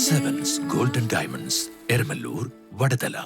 Sevens golden diamonds Eramalloor Vadathala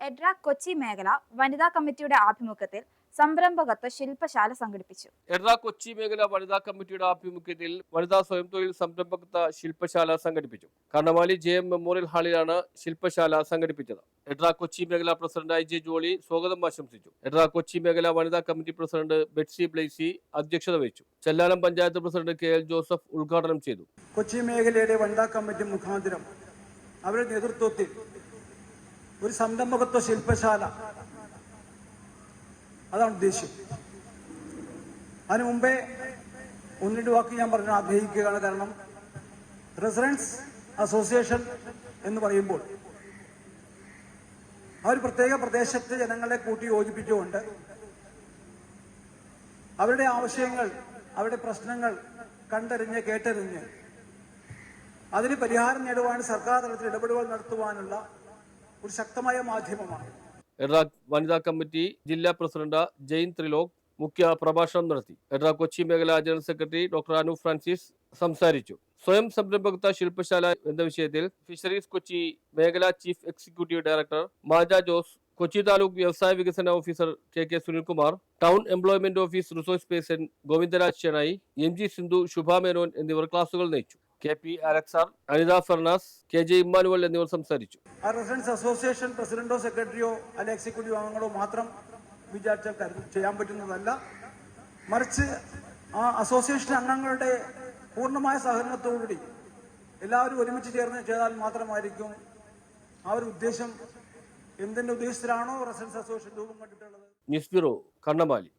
Edra Kochi മേഖല വനിതാ കമ്മിറ്റിയുടെ ആഭിമുഖ്യത്തിൽ സംരംഭകത്വ ശില്പശാല സംഘടിപ്പിച്ചു. എറണാ കൊച്ചി മേഖല വനിതാ കമ്മിറ്റിയുടെ ആഭിമുഖ്യത്തിൽ വനിതാ സ്വയം തൊഴിൽ സംരംഭകത്വ ശില്പശാല സംഘടിപ്പിച്ചു. കണ്ണമാലി ജെ എം മെമ്മോറിയൽ ഹാളിലാണ് ശില്പശാല സംഘടിപ്പിച്ചത്. എഡ്രാ കൊച്ചി മേഖല പ്രസിഡന്റ് ഐ ജെ ജോളി സ്വാഗതം ആശംസിച്ചു. എഡ്രാ കൊച്ചി മേഖല വനിതാ കമ്മിറ്റി പ്രസിഡന്റ് ബെറ്റ്സി ബ്ലേസി അധ്യക്ഷത വഹിച്ചു. Chellanam panchayat president K L Joseph ഉദ്ഘാടനം ചെയ്തു. കൊച്ചി മേഖലയുടെ വനിതാ കമ്മിറ്റി മുഖാന്തരം അവരുടെ നേതൃത്വത്തിൽ ഒരു സംരംഭകത്വ ശില്പശാല അതാണ് ഉദ്ദേശ്യം അതിനു മുമ്പേ ഒന്ന് രണ്ട് വാക്ക് ഞാൻ പറഞ്ഞു ആഗ്രഹിക്കുകയാണ്. കാരണം റെസിഡൻസ് അസോസിയേഷൻ എന്ന് പറയുമ്പോൾ ആ ഒരു പ്രത്യേക പ്രദേശത്തെ ജനങ്ങളെ കൂട്ടി യോജിപ്പിച്ചുകൊണ്ട് അവരുടെ ആവശ്യങ്ങൾ അവരുടെ പ്രശ്നങ്ങൾ കണ്ടറിഞ്ഞ് കേട്ടറിഞ്ഞ് അതിന് പരിഹാരം നേടുവാൻ സർക്കാർ തലത്തിൽ ഇടപെടലുകൾ നടത്തുവാനുള്ള ഒരു ശക്തമായ മാധ്യമമാണ്. എഡ്രാ വനിതാ കമ്മിറ്റി ജില്ലാ പ്രസിഡന്റ് ജെയിൻ ത്രിലോക് മുഖ്യ പ്രഭാഷണം നടത്തി. എഡ്രാ കൊച്ചി മേഖലാ general secretary doctor Anu Francis സംസാരിച്ചു. സ്വയം സംരംഭകത്വ ശില്പശാല എന്ന വിഷയത്തിൽ ഫിഷറീസ് കൊച്ചി മേഖലാ chief executive director Maja Jose Kochi taluk വ്യവസായ വികസന officer K K Sunilkumar town employment office resource person Govindaraj ചെണായി M G Sindhu Shubha Menon എന്നിവർ ക്ലാസുകൾ നയിച്ചു. കെ പി അലക്സാർ അനിത ഫെർണാസ് കെ ജെ ഇമ്മാനുവൽ എന്നിവർ സംസാരിച്ചു. റെസിഡൻസ് അസോസിയേഷൻ പ്രസിഡന്റോ സെക്രട്ടറിയോ അല്ലെ എക്സിക്യൂട്ടീവ് അംഗങ്ങളോ മാത്രം വിചാരിച്ചാൽ ചെയ്യാൻ പറ്റുന്നതല്ല. മറിച്ച് ആ അസോസിയേഷൻ അംഗങ്ങളുടെ പൂർണമായ സഹകരണത്തോടുകൂടി എല്ലാവരും ഒരുമിച്ച് ചേർന്ന് ചെയ്താൽ മാത്രമായിരിക്കും ആ ഒരു ഉദ്ദേശം. എന്തിന്റെ ഉദ്ദേശത്തിലാണോ റെസിഡൻസ് അസോസിയേഷൻ രൂപം കണ്ടിട്ടുള്ളത്? News bureau Kannamaly.